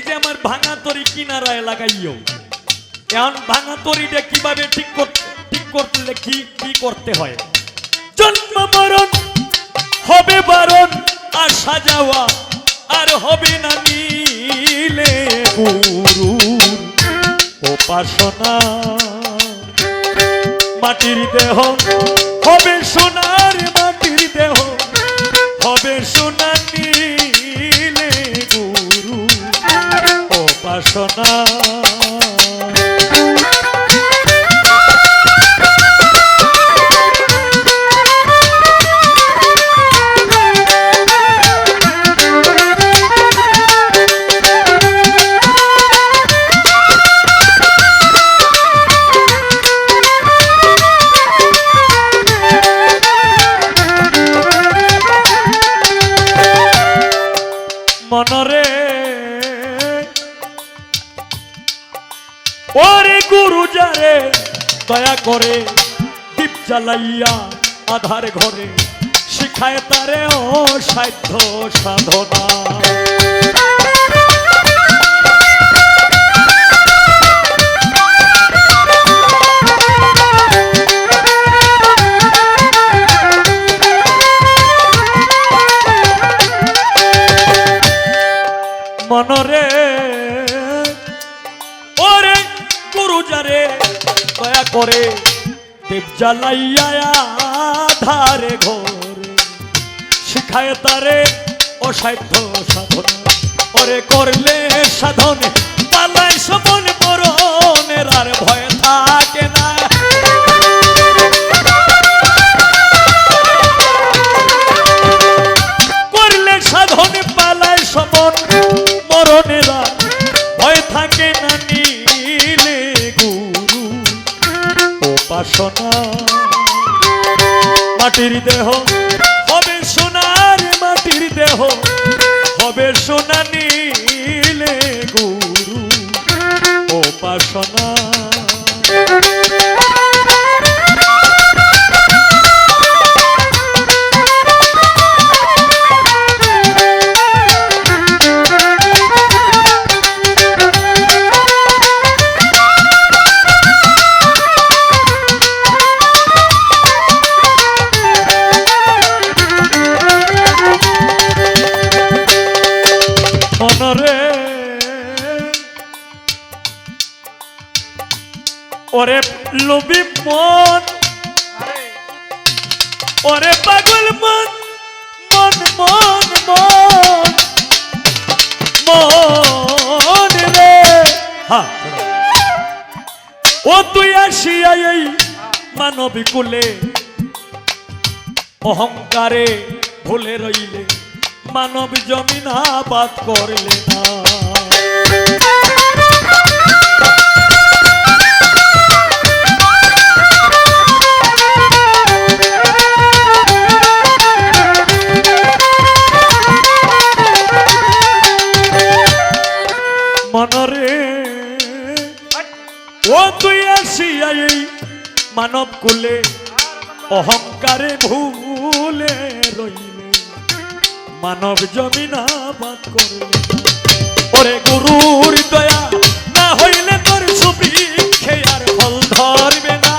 এই যে আমার ভাঙা তরি কিনারায় লাগাইও। এখন ভাঙা তরিটা কীভাবে ঠিক করতে ঠিক করতে কি কি করতে হয়? জন্ম মরণ, হবে বারণ, আর সাজাওয়া, আর হবে না মিলে গুরুর উপাসনা। মাটির দেহ, হবে সোনার মাটির দেহ, হবে সোনা উপাসনা ওরে গুরু যারে, দয়া করে দীপ জ্বালাইয়া আধার ঘরে শিখায় তারে ও সাধ্য সাধনা। মনরে গুরু যারে দয়া করে ধারে ঘরে। শিখায় তারে অসাধ্য সাধন ওরে করলে সাধন পালাই উপাসনা ওরে লোভী মন। ওরে পাগল মন মন মন মন। মন রে। হ্যাঁ ও তুই আসিয়া এই মানবী কুলে। অহংকারে ভুলে রইলে, মানব জমিন আবাদ করলে না। এই মানব কুলে অহংকারে ভুলে রইলে। মানব জমিন আবাদ করলে ওরে গুরুর দয়া, না হইলে তোর ছবি আর ফল ধরবে না।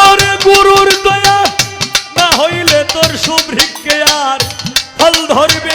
ওরে গুরুর দয়া, না হইলে তোর সুবৃক্ষে আর ফল ধরবে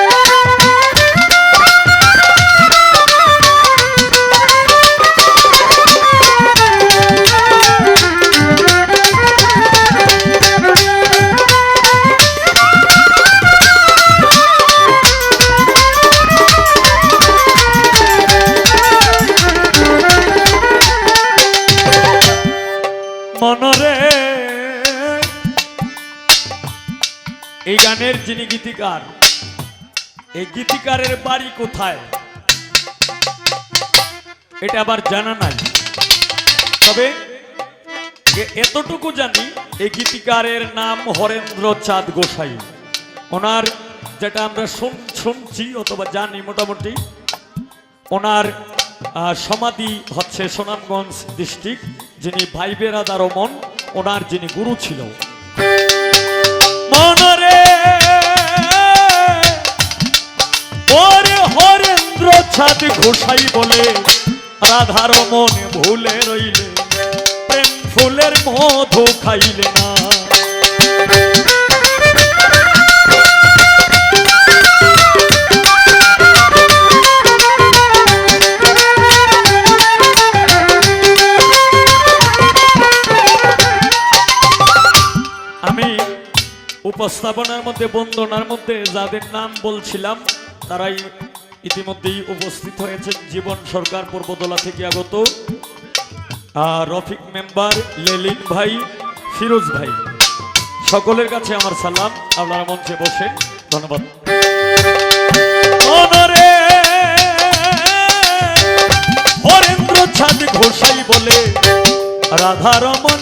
মনরে এই গানের যিনি গীতিকার, এই গীতিকারের বাড়ি কোথায়? এটা আবার জানা নাই। তবে এতটুকু জানি, এই গীতিকারের নাম হরেন্দ্র চাঁদ গোসাই। ওনার যেটা আমরা শুন শুনছি অথবা জানি মোটামুটি, ওনার সমাধি হচ্ছে সুনামগঞ্জ ডিস্ট্রিক্ট। যিনি ভাই বেরাদার মন, ওনার যিনি গুরু ছিল। মনরে হরেন্দ্র ছাদ ঘোষাই বলে রাধার মনে ভুলে রইলে, প্রেম ফুলের মধু খাইলে না। উপস্থাপনার মধ্যে, বন্দনার মধ্যে যাদের নাম বলছিলাম, তারাই ইতিমধ্যেই উপস্থিত হয়েছে জীবন সরকার পূর্বদলা থেকে আগত। রফিক মেম্বার লেলিন ভাই, ফিরোজ ভাই। সকলের কাছে আমার সালাম। আপনারা মঞ্চে বসে ধন্যবাদ। হরেন্দ্র ছাদ ঘোষাই বলে রাধা রমন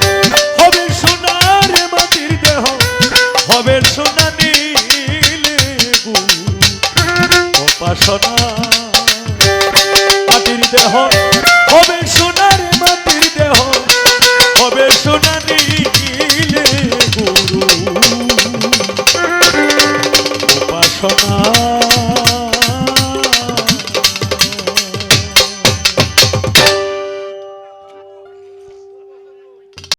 সোনা নীলে উপাসনা। মাটির দেহ হবে সোনার মাটির দেহ হবে সোনা নীলে গুরু উপাসনা।